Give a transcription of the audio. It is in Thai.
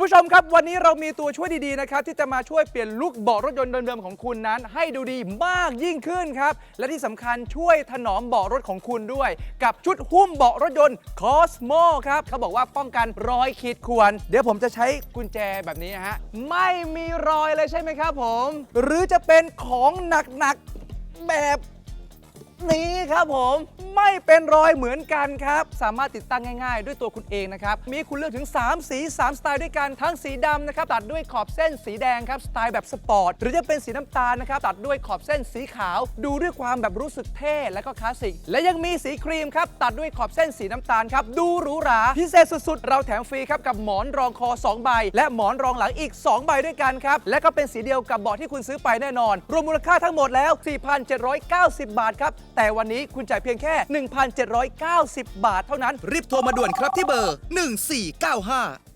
คุณผู้ชมครับ วันนี้เรามีตัวช่วยดีๆนะครับที่จะมาช่วยเปลี่ยนลุคเบาะรถยนต์เดิมๆของคุณนั้น ให้ดูดีมากยิ่งขึ้นครับ และที่สำคัญช่วยถนอมเบาะรถของคุณด้วย กับชุดหุ้มเบาะรถยนต์ Cosmo ครับเขาบอกว่าป้องกันรอยขีดข่วน เดี๋ยวผมจะใช้กุญแจแบบนี้นะฮะไม่มีรอยเลยใช่ไหมครับผม หรือจะเป็นของหนักๆแบบ นี้ครับผมไม่เป็นรอยเหมือนกันครับ สามารถติดตั้งง่ายๆ ด้วยตัวคุณเองนะครับ มีคุณเลือกถึง 3 สี 3 สไตล์ด้วยกันทั้งสีดำนะครับ ตัดด้วยขอบเส้นสีแดงครับ สไตล์แบบสปอร์ต หรือจะเป็นสีน้ำตาลนะครับ ตัดด้วยขอบเส้นสีขาว ดูด้วยความแบบรู้สึกเท่และก็คลาสสิก และยังมีสีครีมครับ ตัดด้วยขอบเส้นสีน้ำตาลครับ ดูหรูหรา พิเศษสุดๆ เราแถมฟรีครับกับหมอนรองคอ 2 ใบ และหมอนรองหลังอีก 2 ใบด้วยกันครับ และก็เป็นสีเดียวกับเบาะที่คุณซื้อไปแน่นอน รวมมูลค่าทั้งหมดแล้ว 4,790 บาทครับแต่วันนี้คุณจ่ายเพียงแค่ 1,790 บาทเท่านั้น รีบโทรมาด่วนครับที่เบอร์ 1495